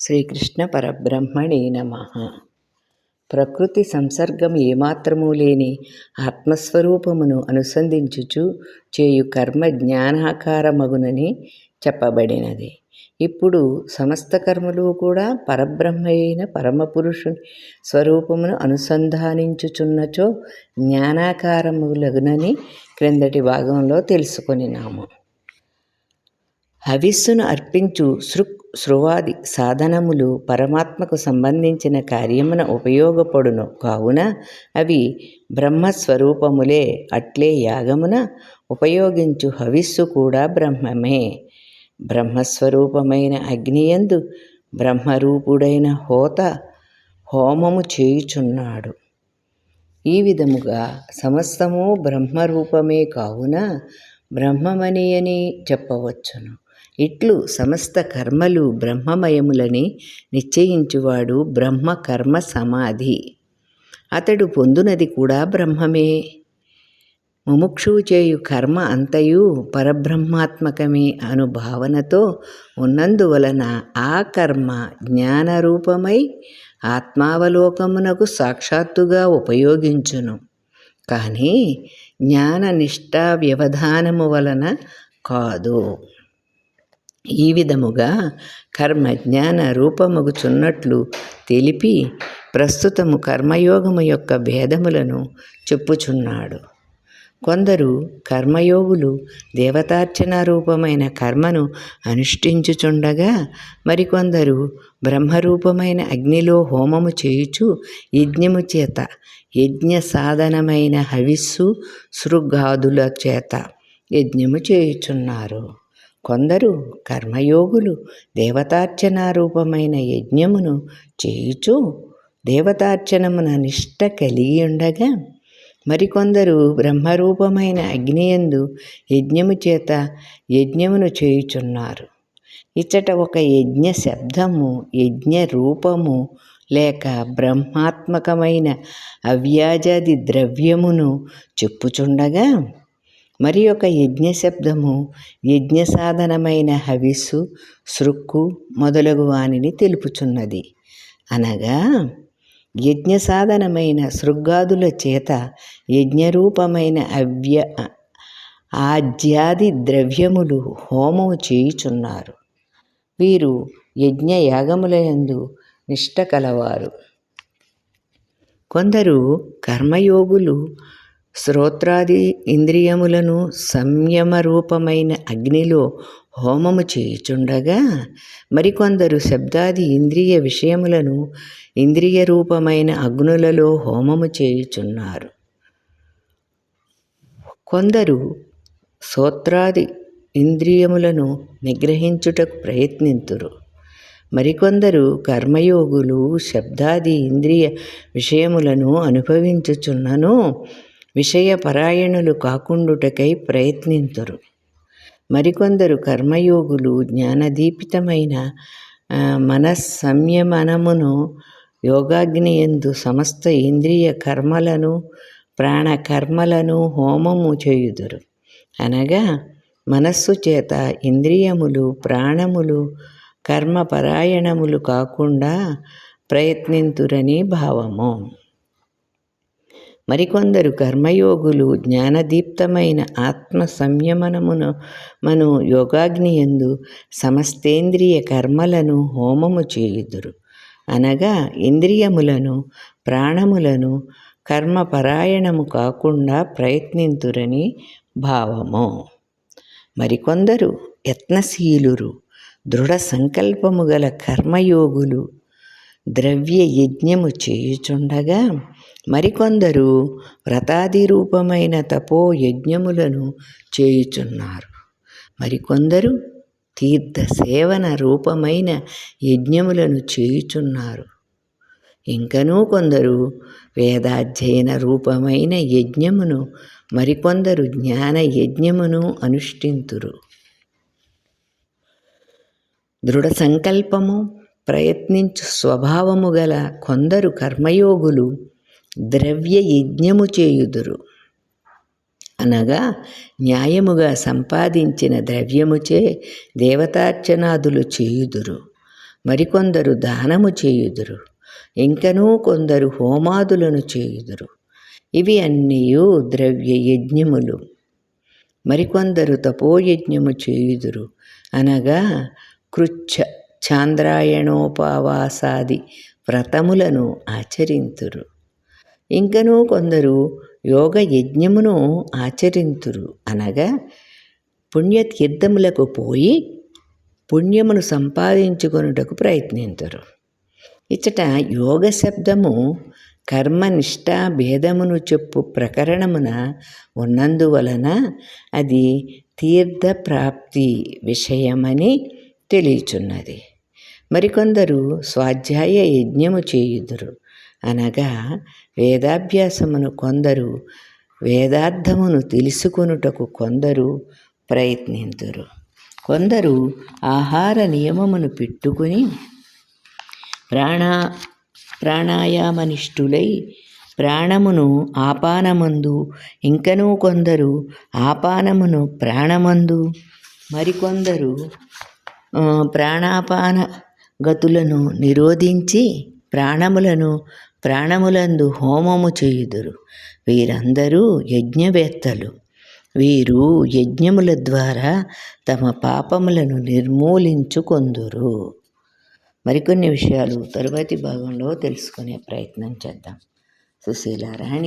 శ్రీకృష్ణ పరబ్రహ్మణే నమ. ప్రకృతి సంసర్గం ఏమాత్రము లేని ఆత్మస్వరూపమును అనుసంధించుచు చేయు కర్మ జ్ఞానాకారమగునని చెప్పబడినది. ఇప్పుడు సమస్త కర్మలు కూడా పరబ్రహ్మ అయిన పరమపురుషుని స్వరూపమును అనుసంధానించుచున్నచో జ్ఞానాకారములగునని క్రిందటి భాగంలో తెలుసుకొనినాము. హవిస్సును అర్పించు సృక్ శృవాది సాధనములు పరమాత్మకు సంబంధించిన కార్యమున ఉపయోగపడును. కావున అవి బ్రహ్మస్వరూపములే. అట్లే యాగమున ఉపయోగించు హవిస్సు కూడా బ్రహ్మమే. బ్రహ్మస్వరూపమైన అగ్నియందు బ్రహ్మరూపుడైన హోత హోమము చేయుచున్నాడు. ఈ విధముగా సమస్తము బ్రహ్మరూపమే కావున బ్రహ్మమని అని చెప్పవచ్చును. ఇట్లు సమస్త కర్మలు బ్రహ్మమయములని నిశ్చయించువాడు బ్రహ్మ కర్మ సమాధి. అతడు పొందునది కూడా బ్రహ్మమే. ముముక్షు చేయు కర్మ అంతయు పరబ్రహ్మాత్మకమే అను భావనతో ఉన్నందువలన ఆ కర్మ జ్ఞానరూపమై ఆత్మావలోకమునకు సాక్షాత్తుగా ఉపయోగించును. కానీ జ్ఞాన నిష్ఠా వ్యవధానము వలన కాదు. ఈ విధముగా కర్మ జ్ఞాన రూపముగుచున్నట్లు తెలిపి ప్రస్తుతము కర్మయోగము యొక్క భేదములను చెప్పుచున్నాడు. కొందరు కర్మయోగులు దేవతార్చన రూపమైన కర్మను అనుష్ఠించుచుండగా మరికొందరు బ్రహ్మరూపమైన అగ్నిలో హోమము చేయుచు యజ్ఞము చేత యజ్ఞ సాధనమైన హవిస్సు సృగాదుల చేత యజ్ఞము చేయుచున్నారు. కొందరు కర్మయోగులు దేవతార్చన రూపమైన యజ్ఞమును చేయుచు దేవతార్చనమున నిష్ట కలిగి ఉండగా మరికొందరు బ్రహ్మరూపమైన అగ్నియందు యజ్ఞము చేత యజ్ఞమును చేయుచున్నారు. ఇచ్చట ఒక యజ్ఞ శబ్దము యజ్ఞ రూపము లేక బ్రహ్మాత్మకమైన అవ్యాజాది ద్రవ్యమును చెప్పుచుండగా మరి ఒక యజ్ఞ శబ్దము యజ్ఞ సాధనమైన హవిస్సు సృక్కు మొదలగు వానిని తెలుపుచున్నది. అనగా యజ్ఞ సాధనమైన సృగ్గాదుల చేత యజ్ఞరూపమైన అవ్య ఆజ్యాది ద్రవ్యములు హోమము చేయుచున్నారు. వీరు యజ్ఞ యాగములయందు నిష్ట కలవారు. కొందరు కర్మయోగులు శ్రోత్రాది ఇంద్రియములను సంయమ రూపమైన అగ్నిలో హోమము చేయుచుండగా మరికొందరు శబ్దాది ఇంద్రియ విషయములను ఇంద్రియ రూపమైన అగ్నులలో హోమము చేయుచున్నారు. కొందరు శ్రోత్రాది ఇంద్రియములను నిగ్రహించుటకు ప్రయత్నింతురు. మరికొందరు కర్మయోగులు శబ్దాది ఇంద్రియ విషయములను అనుభవించుచున్నను. విషయపరాయణులు కాకుండుటకై ప్రయత్నింతురు. మరికొందరు కర్మయోగులు జ్ఞానదీపితమైన మనస్సంయమనమును యోగాగ్ని ఎందు సమస్త ఇంద్రియ కర్మలను ప్రాణకర్మలను హోమము చేయుదురు. అనగా మనస్సు చేత ఇంద్రియములు ప్రాణములు కర్మపరాయణములు కాకుండా ప్రయత్నింతురని భావము. మరికొందరు కర్మయోగులు జ్ఞానదీప్తమైన ఆత్మ సంయమనమును మను యోగాగ్నియందు సమస్తేంద్రియ కర్మలను హోమము చేయుదురు. అనగా ఇంద్రియములను ప్రాణములను కర్మపరాయణము కాకుండా ప్రయత్నింతురని భావము. మరికొందరు యత్నశీలురు దృఢ సంకల్పము గల కర్మయోగులు ద్రవ్య యజ్ఞము చేయుచుండగా మరికొందరు వ్రతాది రూపమైన తపో యజ్ఞములను చేయుచున్నారు. మరికొందరు తీర్థ సేవన రూపమైన యజ్ఞములను చేయుచున్నారు. ఇంకనూ కొందరు వేదాధ్యయన రూపమైన యజ్ఞమును మరికొందరు జ్ఞాన యజ్ఞమును అనుష్ఠింతురు. దృఢ సంకల్పము ప్రయత్నించు స్వభావము గల కొందరు కర్మయోగులు ద్రవ్య యజ్ఞము చేయుదురు అనగా న్యాయముగా సంపాదించిన ద్రవ్యముచే దేవతార్చనాదులు చేయుదురు మరికొందరు దానము చేయుదురు ఇంకనూ కొందరు హోమాదులను చేయుదురు ఇవి అన్నీ ద్రవ్య యజ్ఞములు మరికొందరు తపోయజ్ఞము చేయుదురు అనగా కృచ్ఛ చాంద్రాయణోపవాసాది వ్రతములను ఆచరింతురు ఇంకనూ కొందరు యోగ యజ్ఞమును ఆచరింతురు. అనగా పుణ్యతీర్థములకు పోయి పుణ్యమును సంపాదించుకొనుటకు ప్రయత్నింతురు. ఇచ్చట యోగ శబ్దము కర్మనిష్ట భేదమును చెప్పు ప్రకరణమున ఉన్నందువలన అది తీర్థ ప్రాప్తి విషయమని తెలియచున్నది. మరికొందరు స్వాధ్యాయ యజ్ఞము చేయుదురు. అనగా వేదాభ్యాసమును కొందరు వేదార్థమును తెలుసుకొనుటకు కొందరు ప్రయత్నింతురు. కొందరు ఆహార నియమమును పెట్టుకుని ప్రాణా ప్రాణాయామనిష్ఠులై ప్రాణమును ఆపానమందు ఇంకనూ కొందరు ఆపానమును ప్రాణమందు మరికొందరు ప్రాణాపాన గతులను నిరోధించి ప్రాణములను ప్రాణములందు హోమము చేయుదురు. వీరందరూ యజ్ఞవేత్తలు. వీరు యజ్ఞముల ద్వారా తమ పాపములను నిర్మూలించుకొందురు. మరికొన్ని విషయాలు తరువాతి భాగంలో తెలుసుకునే ప్రయత్నం చేద్దాం. సుశీల రాణి